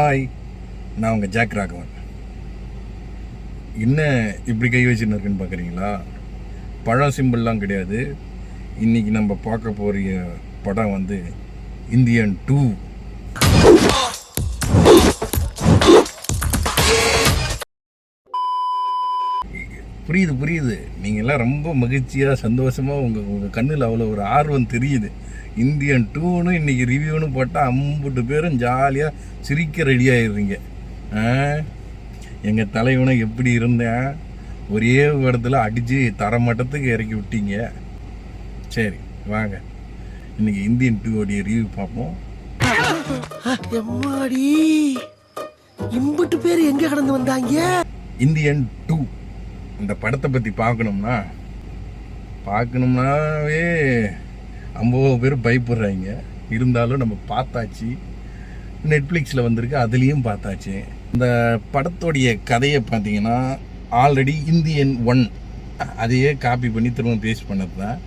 Hi நான் உங்கள் jack Raghavan. என்ன இப்படி கை வச்சுன்னு இருக்குன்னு பார்க்குறீங்களா? பழம் சிம்பிள்லாம் கிடையாது. இன்னைக்கு நம்ம பார்க்க போகிற படம் வந்து இந்தியன் டூ புரியுது புரியுது. நீங்கள்லாம் ரொம்ப மகிழ்ச்சியாக சந்தோஷமாக உங்கள் உங்கள் கண்ணில் அவ்வளோ ஒரு ஆர்வம் தெரியுது. இந்தியன் டூன்னு இன்னைக்கு ரிவ்யூன்னு போட்டால் ஐம்பது பேரும் ஜாலியாக சிரிக்க ரெடி ஆயிடுறீங்க. எங்கள் தலைவனை எப்படி இருந்தேன்? ஒரே இடத்துல அடித்து தரமட்டத்துக்கு இறக்கி விட்டீங்க. சரி வாங்க. இன்னைக்கு இந்தியன் டூவோடைய ரிவ்யூ பார்ப்போம். எம்மாடி? இம்புட்டு பேர் எங்க கடந்து வந்தாங்க? Indian two. இந்த படத்தை பற்றி பார்க்கணும்னா பார்க்கணும்னாவே ஐம்பது பேர் பயப்படுறாங்க. இருந்தாலும் நம்ம பார்த்தாச்சு. நெட்ஃப்ளிக்ஸில் வந்திருக்கு அதுலேயும் பார்த்தாச்சு. இந்த படத்தோடைய கதையை பார்த்தீங்கன்னா ஆல்ரெடி இந்தியன் ஒன் அதையே காப்பி பண்ணி திரும்ப பேஸ்ட் பண்ணது தான்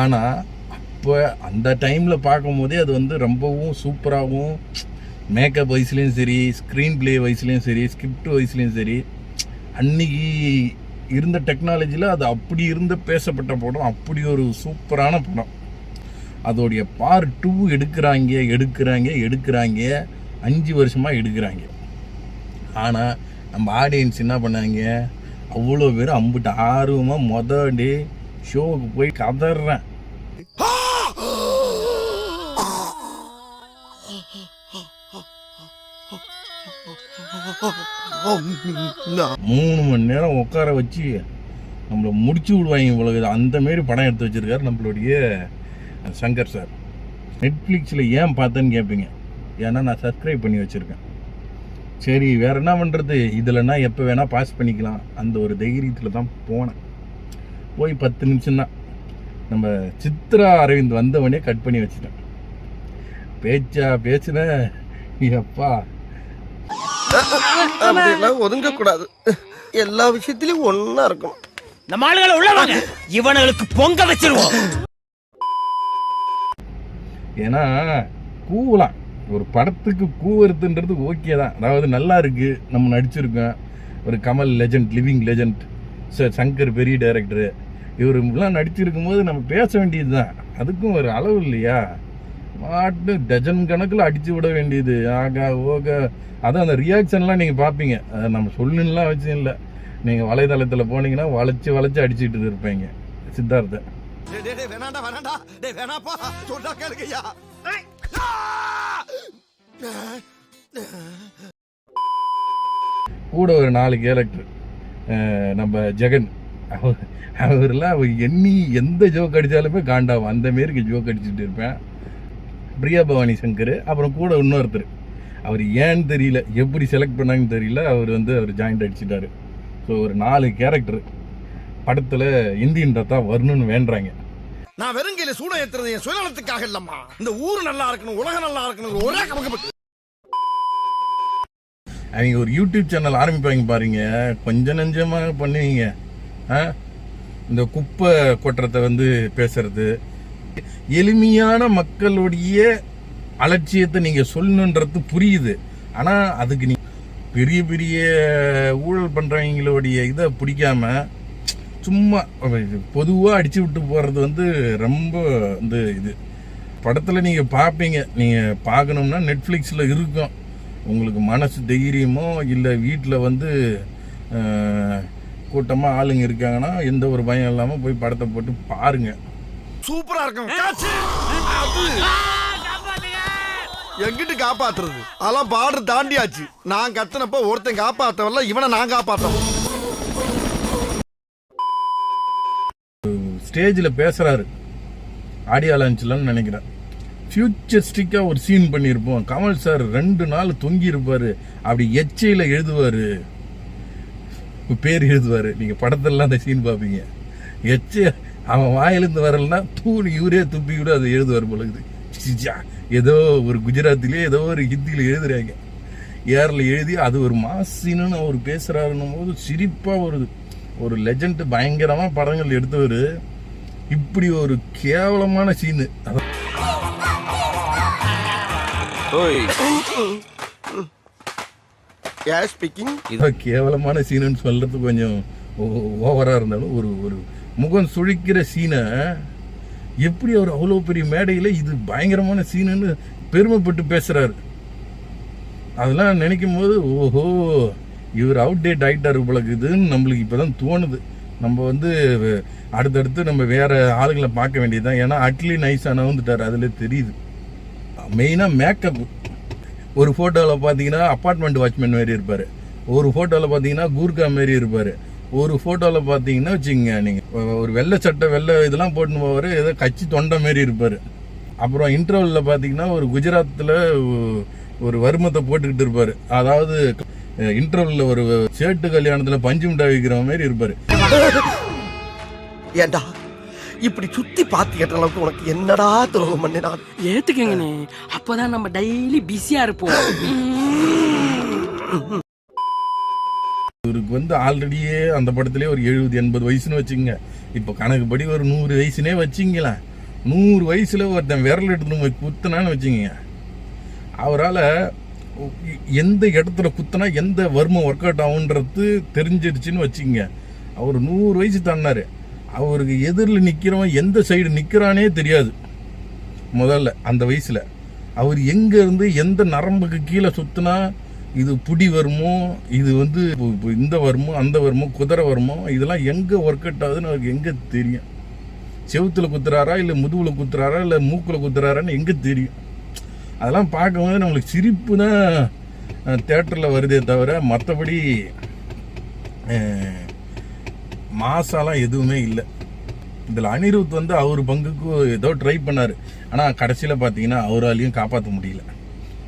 ஆனால் அப்போ அந்த டைமில் பார்க்கும்போதே அது வந்து ரொம்பவும் சூப்பராகவும் மேக்கப் வைஸ்லேயும் சரி ஸ்க்ரீன் ப்ளே வைஸ்லேயும் சரி ஸ்கிரிப்ட் வைஸ்லேயும் சரி அன்னைக்கு இருந்த டெக்னாலஜியில் அது அப்படி இருந்த பேசப்பட்ட படம் அப்படி ஒரு சூப்பரான படம். அதோடைய பார்ட் டூ எடுக்கிறாங்க எடுக்கிறாங்க எடுக்கிறாங்க. அஞ்சு வருஷமாக எடுக்கிறாங்க. ஆனால் நம்ம ஆடியன்ஸ் என்ன பண்ணாங்க? அவ்வளோ பேர் அம்பிட்டு ஆர்வமாக மொத டே ஷோவுக்கு போய் கதறேன். மூணு மணி நேரம் உட்கார வச்சு நம்மளை முடிச்சு விடுவாங்க இவ்வளவு. அந்த மாரி படம் எடுத்து வச்சிருக்காரு நம்மளுடைய சங்கர் சார். நெட்ஃப்ளிக்ஸில் ஏன் பார்த்தேன்னு கேட்பீங்க ஏன்னா நான் சப்ஸ்கிரைப் பண்ணி வச்சுருக்கேன். சரி வேற என்ன பண்ணுறது இதில்னா எப்போ வேணால் பாஸ் பண்ணிக்கலாம். அந்த ஒரு தைரியத்தில் தான் போனேன். போய் பத்து நிமிஷம் தான் நம்ம சித்ரா அரவிந்த் வந்தவனே கட் பண்ணி வச்சுட்டேன். பேச்சா பேசுனேன் எப்பா. அப்படியெல்லாம் ஒதுங்க கூடாது எல்லா விஷயத்திலயும் ஒன்னா இருக்கணும். நம்ம ஆளுகளை உள்ள வாங்க. இவனுங்களுக்கு பொங்க வச்சிருவோம். ஏன்னா கூவலாம். ஒரு படத்துக்கு கூவுறதுன்றது ஓகே தான். அதாவது நல்லா இருக்கு. நம்ம நடிச்சிருக்கோம். ஒரு Kamal legend living legend sir Shankar பெரிய டைரக்டரு இவருலாம் நடிச்சிருக்கும் போது நம்ம பேச வேண்டியது தான். அதுக்கும் ஒரு அளவு இல்லையா? மாட்டு டஜன் கணக்கில் அடித்து விட வேண்டியது. ஆகா ஓகா. அதான் அந்த ரியாக்ஷன்லாம் நீங்கள் பார்ப்பீங்க அதை நம்ம சொல்லணும்லாம் வச்சு இல்லை. நீங்கள் வலைதளத்தில் போனீங்கன்னா வளைச்சி வளைச்சி அடிச்சுட்டு இருப்பீங்க. சித்தார்த்தை. வேணாண்டா வேணாண்டா. டேய் வேணாப்பா. சொன்னா கேளுங்கய்யா. கூட ஒரு நாலு கேரக்டர். நம்ம ஜெகன். அவர் அவர்லாம் அவர் எண்ணி எந்த ஜோக் அடித்தாலுமே காண்டாகும் அந்த மாரிக்கு ஜோக் அடிச்சுட்டு இருப்பேன். பிரியா பவானி சங்கர் அப்புறம் கூட இன்னொருத்தர். அவர் ஏன்னு தெரியல எப்படி செலக்ட் பண்ணாங்கன்னு தெரியல அவர் வந்து அவர் ஜாயிண்ட் அடிச்சிட்டாரு. ஸோ ஒரு நாலு கேரக்டர். படத்தில் இந்தியன் ரத்தா வரணும்னு வேண்டுறாங்க. நான் வெறுங்கையில சூடம் ஏத்துறது என் சுயநலத்துக்காக இல்லம்மா. இந்த ஊர் நல்லா இருக்கணும் உலகம் நல்லா இருக்கணும் ஒரே கமக்கப்பட்டு அவங்க ஒரு யூடியூப் சேனல் ஆரம்பிப்பாங்க பாருங்க. கொஞ்சம் நெஞ்சமாக பண்ணுவீங்க. இந்த குப்பை கொட்டுறதை வந்து பேசுறது. எளிமையான மக்களுடைய அலட்சியத்தை நீங்க சொல்லணுன்றது புரியுது. ஆனா அதுக்கு நீ பெரிய பெரிய ஊழல் பண்றவங்களுடைய இதை பிடிக்காம சும்மா பொதுவாக அடிச்சு விட்டு போறது வந்து ரொம்ப வந்து இது. படத்துல நீங்க பார்ப்பீங்க நீங்க பார்க்கணும்னா நெட்ஃப்ளிக்ஸ்ல இருக்கும். உங்களுக்கு மனசு தைரியமோ இல்லை வீட்டில் வந்து கூட்டமாக ஆளுங்க இருக்காங்கன்னா எந்த ஒரு பயம் இல்லாமல் போய் படத்தை போட்டு பாருங்க. சூப்பரா இருக்கும். எங்கிட்டு காப்பாத்துறது? அதெல்லாம் பார்டர் தாண்டியாச்சு. நான் கத்துனப்ப ஒருத்தன் காப்பாத்தவல்ல இவனை நான் காப்பாத்தவன் ஸ்டேஜில் பேசுகிறாரு ஆடியோ லான்ச்லன்னு நினைக்கிறேன். ஃபியூச்சரிஸ்டிக்காக ஒரு சீன் பண்ணியிருப்போம். கமல் சார் ரெண்டு நாள் தொங்கி இருப்பார். அப்படி எச்சையில் எழுதுவார். பேர் எழுதுவார். நீங்கள் படத்திலலாம் அந்த சீன் பார்ப்பீங்க. எச்சை அவன் வாயிலிருந்து வரலன்னா தூண் இவரே துப்பி கூட அதை எழுதுவார் பொழுது ஏதோ ஒரு குஜராத்திலே ஏதோ ஒரு ஹிந்தியில் எழுதுறாங்க. ஏரில் எழுதி அது ஒரு மாசின்னு அவர் பேசுகிறாருன்னும் போது சிரிப்பாக ஒரு ஒரு லெஜண்ட் பயங்கரமாக படங்கள் எடுத்தவர். இப்படி ஒரு கேவலமான சீனு. யார் ஸ்பீக்கிங் இதோ கேவலமான சீனுன்னு சொல்றது கொஞ்சம் ஓவரா இருந்தாலும் ஒரு ஒரு முகம் சுழிக்கிற சீனை எப்படி அவர் அவ்வளோ பெரிய மேடையில் இது பயங்கரமான சீனுன்னு பெருமைப்பட்டு பேசுறாரு. அதெல்லாம் நினைக்கும் போது ஓஹோ இவர் அவுட் டேட் ஆகிட்டாரு இதுன்னு நம்மளுக்கு இப்போதான் தோணுது. நம்ம வந்து அடுத்தடுத்து நம்ம வேற ஆளுகளை பார்க்க வேண்டியதுதான். ஏன்னா அட்லி நைஸாக வந்துட்டார் அதில் தெரியுது. மெயினாக மேக்கப் ஒரு ஃபோட்டோவில் பார்த்தீங்கன்னா அப்பார்ட்மெண்ட் வாட்ச்மேன் மாரி இருப்பார். ஒரு ஃபோட்டோவில் பார்த்தீங்கன்னா கூர்கா மாரி இருப்பார். ஒரு ஃபோட்டோவில் பார்த்தீங்கன்னா வச்சுங்க நீங்கள் ஒரு வெள்ளை சட்டை வெள்ளை இதெல்லாம் போட்டுன்னு போவார். ஏதோ கட்சி தொண்டை மாரி இருப்பார். அப்புறம் இன்டர்வலில் பார்த்தீங்கன்னா ஒரு குஜராத்தில் ஒரு வருமத்தை போட்டுக்கிட்டு இருப்பார். அதாவது இன்டர்வலில் ஒரு சேட்டு கல்யாணத்தில் பஞ்சு மிட்டாய் விற்கிற மாதிரி இருப்பார். ஏண்டா? இப்படி சுத்தி பார்த்து கேட்ட அளவுக்கு உனக்கு என்னடா துரோகம் பண்ணினான்? ஏத்துக்கங்கண்ணே அப்பதான் நம்ம டெய்லி பிஸியா இருப்போம். இவருக்கு வந்து ஆல்ரெடியே அந்த படத்திலே ஒரு எழுபது எண்பது வயசுன்னு வச்சுங்க இப்போ கணக்குப்படி ஒரு நூறு வயசுனே வச்சுங்களேன் நூறு வயசுல ஒருத்தன் விரல் எடுத்துன்னு போய் குத்துனான்னு வச்சுங்க அவரால் எந்த இடத்துல குத்தினா எந்த வர்மம் ஒர்க் அவுட் ஆகுன்றது தெரிஞ்சிருச்சுன்னு வச்சுங்க அவர் நூறு வயசு தாண்டினார். அவருக்கு எதிரில் நிற்கிறவன் எந்த சைடு நிற்கிறானே தெரியாது. முதல்ல அந்த வயசில். அவர் எங்கேருந்து எந்த நரம்புக்கு கீழே சுத்தினா இது புடி வருமோ இது வந்து இப்போ- இந்த வருமோ அந்த வருமோ குதிரை வருமோ இதெல்லாம் எங்கே ஒர்க் அவுட் ஆகுதுன்னு அவருக்கு எங்கே தெரியும்? செவுத்துல குத்துறாரா இல்லை முதுவில் குத்துறாரா இல்லை மூக்கில் குத்துறாரான்னு எங்கே தெரியும்? அதெல்லாம் பார்க்கும்போது நம்மளுக்கு சிரிப்பு தான் தேட்டரில் வருதே தவிர மற்றபடி மாசாலாம் எதுவுமே இல்லை. இதில் அனிருத் வந்து அவர் பங்குக்கு ஏதோ ட்ரை பண்ணார். ஆனால் கடைசியில் பார்த்தீங்கன்னா அவராலையும் காப்பாற்ற முடியல.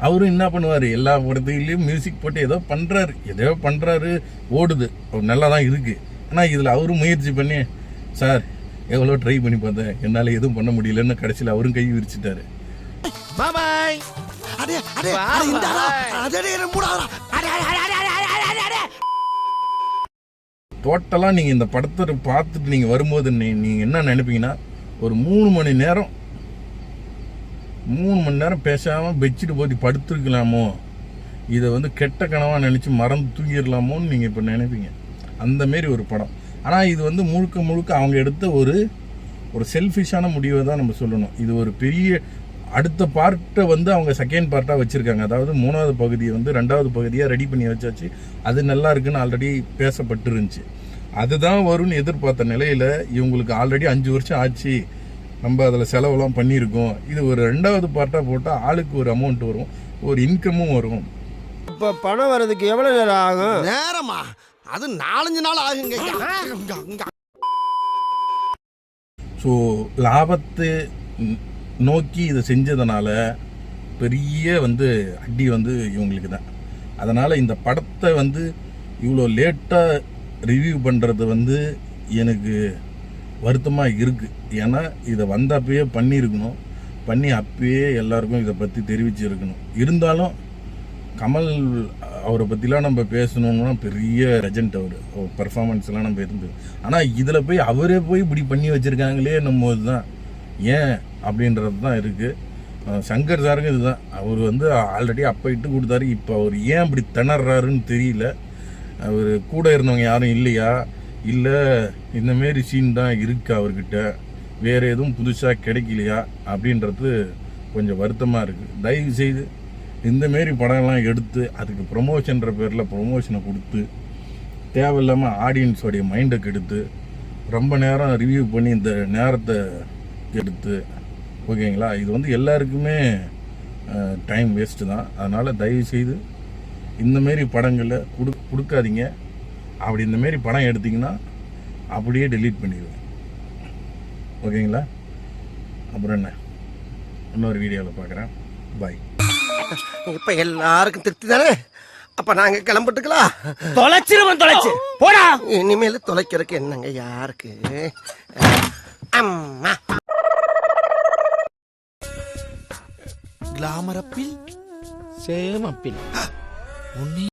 அவரும் என்ன பண்ணுவார்? எல்லா படத்துலேயும் மியூசிக் போட்டு ஏதோ பண்ணுறாரு எதையோ பண்ணுறாரு ஓடுது. அவர் நல்லா தான் இருக்குது ஆனால் இதில் அவரும் முயற்சி பண்ணி சார் எவ்வளோ ட்ரை பண்ணி பார்த்தேன். என்னால் எதுவும் பண்ண முடியலன்னு கடைசியில் அவரும் கை விரிச்சிட்டாரு. பாய் அடே அடே அடே இந்தாடா. அடே அடே மூடாடா டோட்டலாக நீங்கள் இந்த படத்தை பார்த்துட்டு நீங்கள் வரும்போது நீங்கள் என்ன நினைப்பீங்கன்னா ஒரு மூணு மணி நேரம் மூணு மணி நேரம் பேசாமல் பெட்ஷீட் போத்தி படுத்துருக்கலாமோ? இதை வந்து கெட்ட கனவாக நினச்சி மறந்து தூங்கிடலாமோன்னு நீங்கள் இப்போ நினைப்பீங்க. அந்த மாரி ஒரு படம். ஆனால் இது வந்து முழுக்க முழுக்க அவங்க எடுத்த ஒரு ஒரு செல்ஃபிஷான முடிவை தான் நம்ம சொல்லணும். இது ஒரு பெரிய அடுத்த பார்ட்டை வந்து அவங்க செகண்ட் பார்ட்டாக வச்சுருக்காங்க. அதாவது மூணாவது பகுதியை வந்து ரெண்டாவது பகுதியாக ரெடி பண்ணி வச்சாச்சு. அது நல்லா இருக்குன்னு ஆல்ரெடி பேசப்பட்டு இருந்துச்சு அதுதான் வரும்னு எதிர்பார்த்த நிலையில் இவங்களுக்கு ஆல்ரெடி அஞ்சு வருஷம் ஆச்சு. நம்ம அதில் செலவெல்லாம் பண்ணியிருக்கோம். இது ஒரு ரெண்டாவது பார்ட்டாக போட்டால் ஆளுக்கு ஒரு அமௌண்ட் வரும். ஒரு இன்கமும் வரும். இப்ப பணம் வர்றதுக்கு எவ்வளவு நேரம் ஆகும்? நேரமா? அது நாலஞ்சு நாள் ஆகுங்க. ஸோ லாபத்தை நோக்கி இதை செஞ்சதுனால பெரிய வந்து அடி வந்து இவங்களுக்கு தான். அதனால் இந்த படத்தை வந்து இவ்வளோ லேட்டாக ரிவ்யூ பண்ணுறது வந்து எனக்கு வருத்தமாக இருக்குது ஏன்னா இதை வந்த அப்பயே பண்ணியிருக்கணும். பண்ணி அப்பயே எல்லாருக்கும் இதை பற்றி தெரிவிச்சிருக்கணும். இருந்தாலும் கமல் அவரை பற்றிலாம் நம்ம பேசணும்னா பெரிய ரெஜெண்ட் அவர். பர்ஃபார்மன்ஸ்லாம் நம்ம இருந்து ஆனால் இதில் போய் அவரே போய் இப்படி பண்ணி வச்சுருக்காங்களே நம்ம தான் ஏன் அப்படின்றது தான் இருக்குது சங்கர் சாருங்க இதுதான். அவர் வந்து ஆல்ரெடி அப்போ இட்டு கொடுத்தாரு. இப்போ அவர் ஏன் இப்படி திணறாருன்னு தெரியல. அவர் கூட இருந்தவங்க யாரும் இல்லையா? இல்லை இந்தமாரி சீன் தான் இருக்கு அவர்கிட்ட. வேறு எதுவும் புதுசாக கிடைக்கலையா? அப்படின்றது கொஞ்சம் வருத்தமாக இருக்குது தயவு செய்து இந்த மாரி படம்லாம் எடுத்து அதுக்கு ப்ரொமோஷன்ற பேரில் ப்ரொமோஷனை கொடுத்து தேவையில்லாமல் ஆடியன்ஸோடைய மைண்டை கெடுத்து ரொம்ப நேரம் ரிவ்யூ பண்ணி இந்த நேரத்தை எடுத்து ஓகேங்களா? இது வந்து எல்லாருக்குமே டைம் வேஸ்ட்டு தான். அதனால் தயவு செய்து இந்த மாரி படங்களை கொடு கொடுக்காதீங்க. அப்படி இந்த மாரி படம் எடுத்தீங்கன்னா அப்படியே டெலீட் பண்ணிடுவேன். ஓகேங்களா? அப்புறம் என்ன? இன்னொரு வீடியோவில் பார்க்குறேன் பாய் இப்ப எல்லாருக்கும் திருப்தி தானே? அப்ப நாங்க கிளம்பிட்டுக்கலாம் தொலைச்சிருவன் தொலைச்சு. போடா. இனிமேல் தொலைக்கிறதுக்கு என்னங்க யாருக்கு? கிளாமரப்பில் சேமப்பில்